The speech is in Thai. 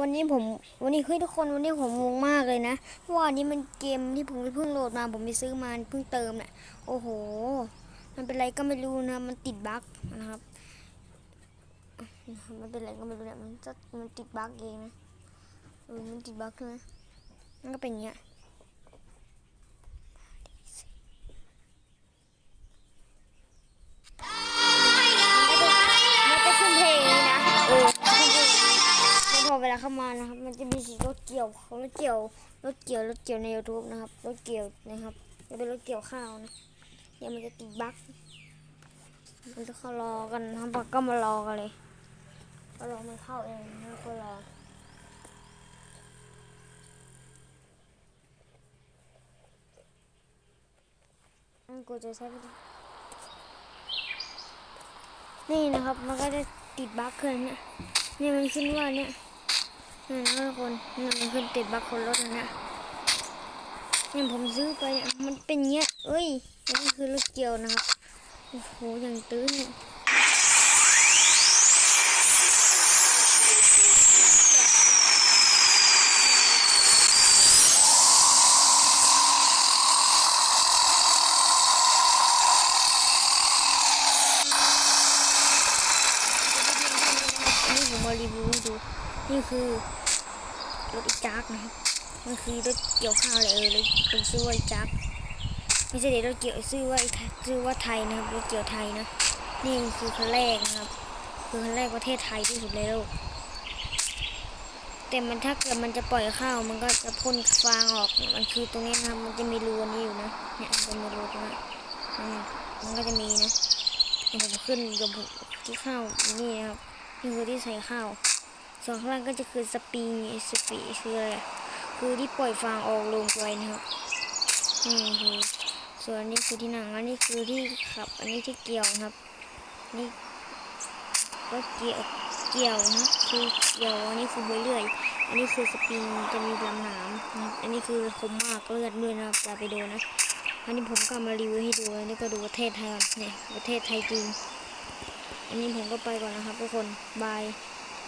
วันนี้ผม วันนี้เฮ้ยทุกคนวันนี้ผมงงมากเลยนะเพราะว่าอันนี้มันเกมที่ผมเพิ่งโหลดมา ผมไปซื้อมาเพิ่งเติมเนี่ยโอ้โห มันเป็นไรก็ไม่รู้นะ มันติดบั๊กนะครับมันเป็นไรก็ไม่รู้เนี่ยมันจะมันติดบั๊กเองนะมันติดบั๊กนะมันก็เป็นอย่างเงี้ย ล้วเวลาเข้ามานะครับ มันจะมีสีรถเกี่ยวรถเกี่ยวรถเกี่ยวรถเกี่ยวใน YouTube นะครับรถเกี่ยวนะครับจะเป็นรถเกี่ยวข้าวนะเดี๋ยวมันจะติดบั๊กมันจะเขารอกันทั้งปักก็มารอกันเลยก็รอมันเข้าเองแล้วก็รออันกูจะใช้ไปดินี่นะครับ มันก็จะติดบั๊กขึ้นเนี่ยนี่มันขึ้นว่าเนี่ย นี่นะทุกคนนี่มันขึ้นติดบั๊กคนรถนะเนี่ยเนี่ผมซื้อไปมันเป็นเงี้ยเอ้ยนี่คือรถเกี่ยวนะครับโอ้โหอย่างตื้นเนี่ยนี่ผมมารีวิวให้ดูนี่คือ รถอีจักนะครับมันคือรถเกี่ยวข้าวเลยเออเลยเป็นชื่อว่าอีจักไม่ใช่เดี๋ยวรถเกี่ยวชื่อว่าไอ้ไทชื่อว่าไทยนะครับรถเกี่ยวไทยนะนี่คือคันแรกนะครับ คือคันแรกประเทศไทยที่สุดในโลกแต่มันถ้าเกิดมันจะปล่อยข้าวมันก็จะพ่นฟางออกเนี่ยมันคือตรงนี้นะครับมันจะมีรูนี้อยู่นะเนี่ยมันจะมีรูตรงนี้มันก็จะมีนะเดี๋ยวผมขึ้นเดี๋ยมที่ข้าวนี่นะครับนี่คือที่ใส่ข้าว ส่วนข้างล่างก็จะคือสปริงสปริคืออะไรคือที่ปล่อยฟางออกลงไปนะครับนี่คือส่วนนี้คือที่หนังอันนี้คือที่ขับ อันนี้ที่เกี่ยวนะครับ นี่ก็เกี่ยวเกี่ยวนะคือเกี่ยวอันนี้คือหัวเลื่อย อันนี้คือสปริงจะมีลำหนามอันนี้คือคมมากเลือดด้วยนะครับอย่าไปโดนนะอันนี้ผมก็มารีวิวให้ดูอันนี้ก็ดูประเทศไทยเนี่ยประเทศไทยจริงอันนี้ผมก็ไปก่อนนะครับทุกคนบาย